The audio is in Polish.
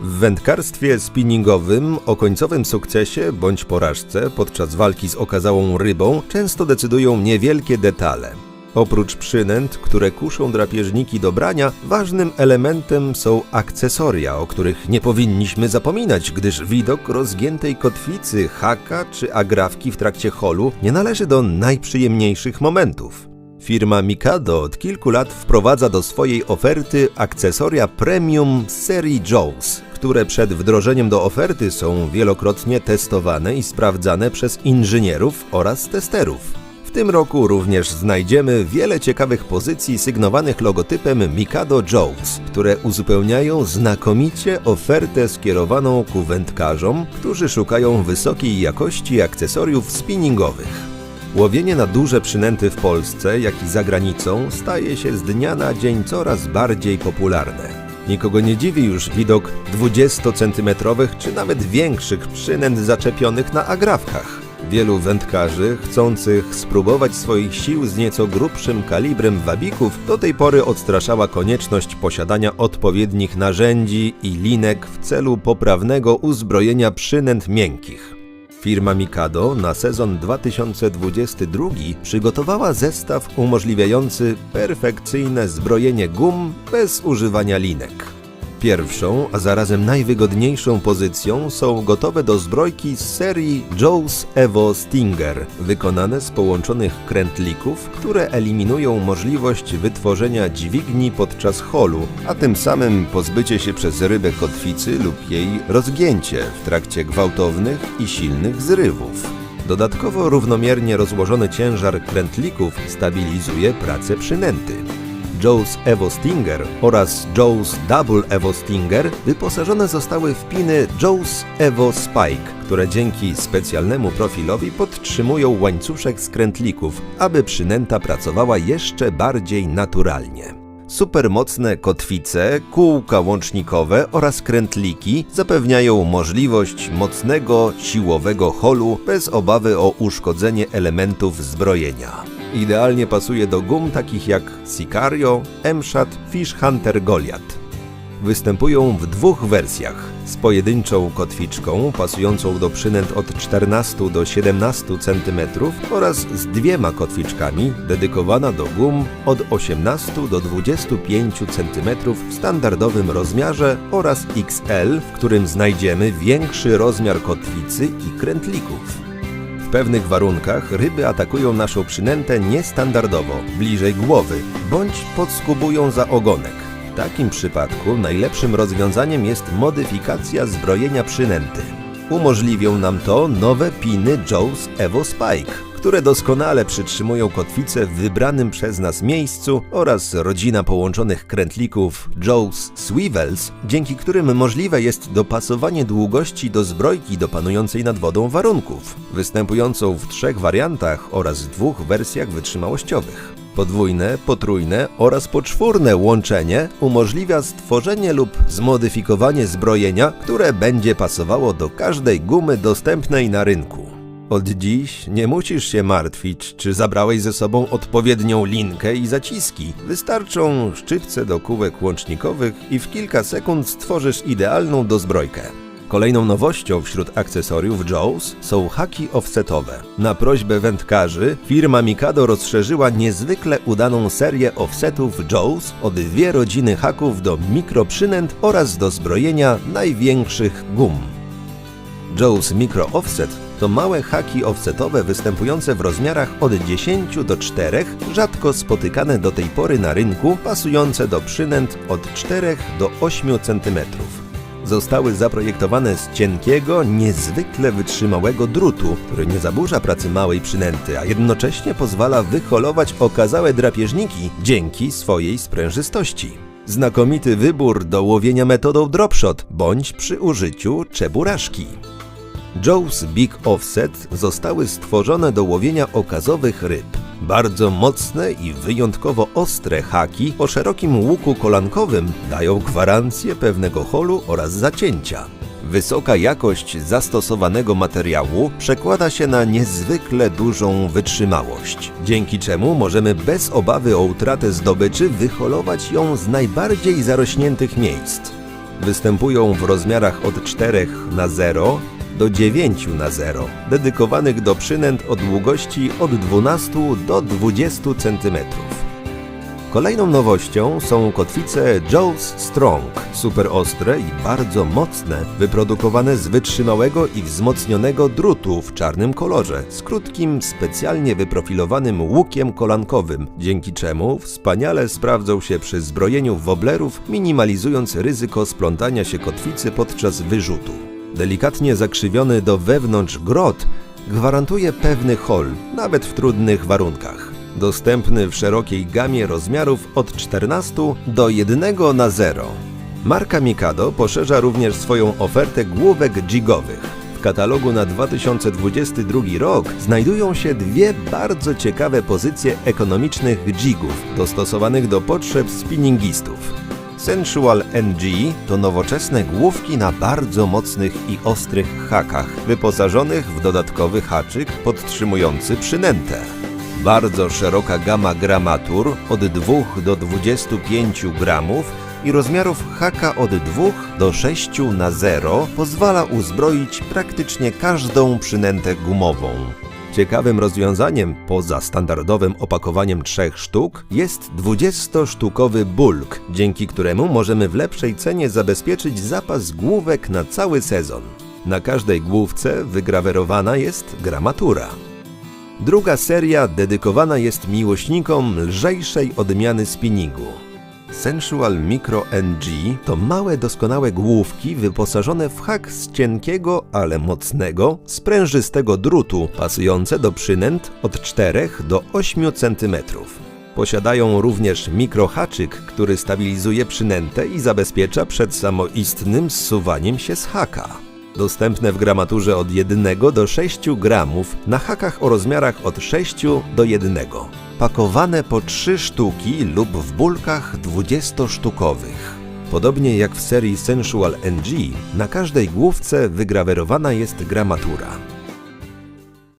W wędkarstwie spinningowym o końcowym sukcesie bądź porażce podczas walki z okazałą rybą często decydują niewielkie detale. Oprócz przynęt, które kuszą drapieżniki do brania, ważnym elementem są akcesoria, o których nie powinniśmy zapominać, gdyż widok rozgiętej kotwicy, haka czy agrafki w trakcie holu nie należy do najprzyjemniejszych momentów. Firma Mikado od kilku lat wprowadza do swojej oferty akcesoria premium z serii Jaws, które przed wdrożeniem do oferty są wielokrotnie testowane i sprawdzane przez inżynierów oraz testerów. W tym roku również znajdziemy wiele ciekawych pozycji sygnowanych logotypem Mikado Jaws, które uzupełniają znakomicie ofertę skierowaną ku wędkarzom, którzy szukają wysokiej jakości akcesoriów spinningowych. Łowienie na duże przynęty w Polsce, jak i za granicą, staje się z dnia na dzień coraz bardziej popularne. Nikogo nie dziwi już widok 20-centymetrowych czy nawet większych przynęt zaczepionych na agrafkach. Wielu wędkarzy, chcących spróbować swoich sił z nieco grubszym kalibrem wabików, do tej pory odstraszała konieczność posiadania odpowiednich narzędzi i linek w celu poprawnego uzbrojenia przynęt miękkich. Firma Mikado na sezon 2022 przygotowała zestaw umożliwiający perfekcyjne zbrojenie gum bez używania linek. Pierwszą, a zarazem najwygodniejszą pozycją są gotowe do zbrojki z serii Jaws Evo Stinger, wykonane z połączonych krętlików, które eliminują możliwość wytworzenia dźwigni podczas holu, a tym samym pozbycie się przez rybę kotwicy lub jej rozgięcie w trakcie gwałtownych i silnych zrywów. Dodatkowo równomiernie rozłożony ciężar krętlików stabilizuje pracę przynęty. Jaws Evo Stinger oraz Jaws Double Evo Stinger wyposażone zostały w piny Jaws Evo Spike, które dzięki specjalnemu profilowi podtrzymują łańcuszek skrętlików, aby przynęta pracowała jeszcze bardziej naturalnie. Supermocne kotwice, kółka łącznikowe oraz krętliki zapewniają możliwość mocnego, siłowego holu bez obawy o uszkodzenie elementów zbrojenia. Idealnie pasuje do gum takich jak Sicario, Emshat, Fish Hunter Goliath. Występują w dwóch wersjach: z pojedynczą kotwiczką pasującą do przynęt od 14 do 17 cm oraz z dwiema kotwiczkami dedykowana do gum od 18 do 25 cm w standardowym rozmiarze oraz XL, w którym znajdziemy większy rozmiar kotwicy i krętlików. W pewnych warunkach ryby atakują naszą przynętę niestandardowo, bliżej głowy, bądź podskubują za ogonek. W takim przypadku najlepszym rozwiązaniem jest modyfikacja zbrojenia przynęty. Umożliwią nam to nowe piny Jaws Evo Spike, które doskonale przytrzymują kotwicę w wybranym przez nas miejscu oraz rodzina połączonych krętlików Jaws Swivels, dzięki którym możliwe jest dopasowanie długości do zbrojki do panującej nad wodą warunków, występującą w trzech wariantach oraz dwóch wersjach wytrzymałościowych. Podwójne, potrójne oraz poczwórne łączenie umożliwia stworzenie lub zmodyfikowanie zbrojenia, które będzie pasowało do każdej gumy dostępnej na rynku. Od dziś nie musisz się martwić, czy zabrałeś ze sobą odpowiednią linkę i zaciski. Wystarczą szczypce do kółek łącznikowych i w kilka sekund stworzysz idealną dozbrojkę. Kolejną nowością wśród akcesoriów Jaws są haki offsetowe. Na prośbę wędkarzy firma Mikado rozszerzyła niezwykle udaną serię offsetów Jaws o dwie rodziny haków do mikroprzynęt oraz do zbrojenia największych gum. Jaws Micro Offset to małe haki offsetowe występujące w rozmiarach od 10 do 4, rzadko spotykane do tej pory na rynku, pasujące do przynęt od 4 do 8 cm. Zostały zaprojektowane z cienkiego, niezwykle wytrzymałego drutu, który nie zaburza pracy małej przynęty, a jednocześnie pozwala wyholować okazałe drapieżniki dzięki swojej sprężystości. Znakomity wybór do łowienia metodą dropshot bądź przy użyciu czeburaszki. Joe's Big Offset zostały stworzone do łowienia okazowych ryb. Bardzo mocne i wyjątkowo ostre haki o szerokim łuku kolankowym dają gwarancję pewnego holu oraz zacięcia. Wysoka jakość zastosowanego materiału przekłada się na niezwykle dużą wytrzymałość, dzięki czemu możemy bez obawy o utratę zdobyczy wyholować ją z najbardziej zarośniętych miejsc. Występują w rozmiarach od 4 na 0 do 9 na 0, dedykowanych do przynęt o długości od 12 do 20 cm. Kolejną nowością są kotwice Jaws Strong, super ostre i bardzo mocne, wyprodukowane z wytrzymałego i wzmocnionego drutu w czarnym kolorze, z krótkim, specjalnie wyprofilowanym łukiem kolankowym, dzięki czemu wspaniale sprawdzą się przy zbrojeniu woblerów, minimalizując ryzyko splątania się kotwicy podczas wyrzutu. Delikatnie zakrzywiony do wewnątrz grot gwarantuje pewny hol, nawet w trudnych warunkach. Dostępny w szerokiej gamie rozmiarów od 14 do 1 na 0. Marka Mikado poszerza również swoją ofertę główek jigowych. W katalogu na 2022 rok znajdują się dwie bardzo ciekawe pozycje ekonomicznych jigów dostosowanych do potrzeb spinningistów. Sensual NG to nowoczesne główki na bardzo mocnych i ostrych hakach, wyposażonych w dodatkowy haczyk podtrzymujący przynętę. Bardzo szeroka gama gramatur od 2 do 25 gramów i rozmiarów haka od 2 do 6 na 0 pozwala uzbroić praktycznie każdą przynętę gumową. Ciekawym rozwiązaniem, poza standardowym opakowaniem trzech sztuk, jest 20-sztukowy bulk, dzięki któremu możemy w lepszej cenie zabezpieczyć zapas główek na cały sezon. Na każdej główce wygrawerowana jest gramatura. Druga seria dedykowana jest miłośnikom lżejszej odmiany spinningu. Sensual Micro NG to małe, doskonałe główki wyposażone w hak z cienkiego, ale mocnego, sprężystego drutu, pasujące do przynęt od 4 do 8 cm. Posiadają również mikrohaczyk, który stabilizuje przynętę i zabezpiecza przed samoistnym zsuwaniem się z haka. Dostępne w gramaturze od 1 do 6 gramów na hakach o rozmiarach od 6 do 1. Pakowane po 3 sztuki lub w bulkach 20-sztukowych. Podobnie jak w serii Sensual NG, na każdej główce wygrawerowana jest gramatura.